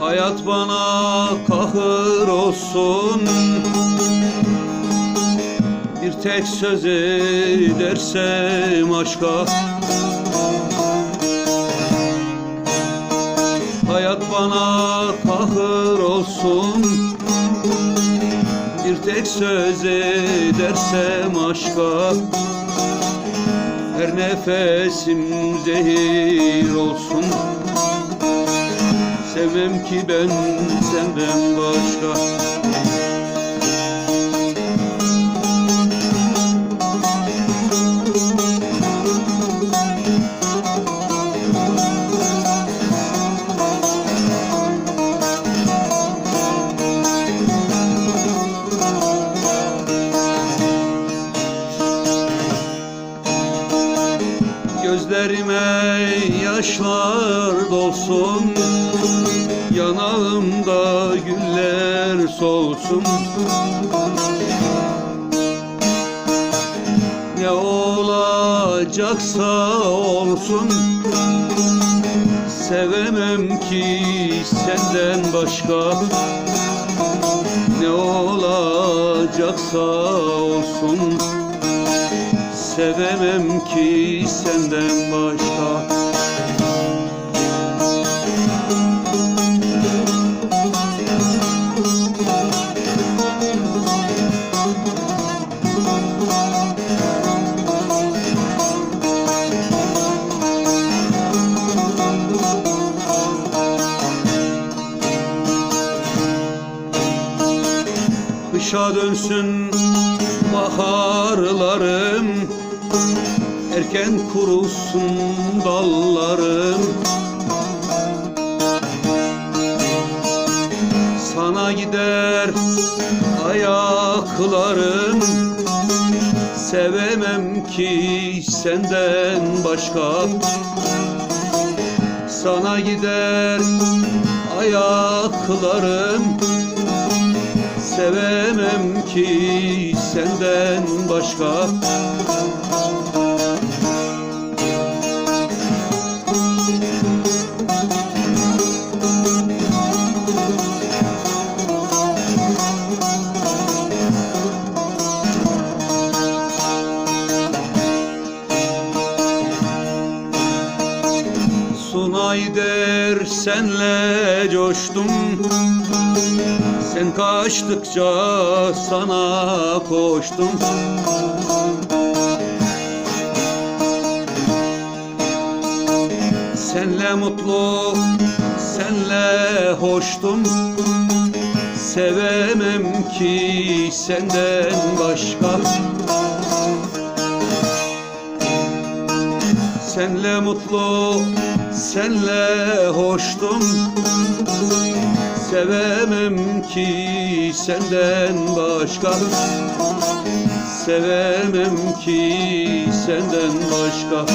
Hayat bana kahır olsun tek söz edersem aşka. Hayat bana kahır olsun. Bir tek söz edersem aşka. Her nefesim zehir olsun. Sevmem ki ben senden başka Gözlerime yaşlar dolsun Yanağımda güller solsun Ne olacaksa olsun Sevemem ki senden başka. Ne olacaksa olsun Sevemem senden başka. Kışa dönsün baharlarım Erken kurusun dallarım. Sana gider ayaklarım. Sevemem ki senden başka. Sana gider ayaklarım. Sevemem ki senden başka Sunay der senle coştum. Sen kaçtıkça sana koştum. Senle mutlu, senle hoştum. Sevemem ki senden başka. Senle mutlu, senle hoştum. Sevemem ki senden başka. Sevemem ki senden başka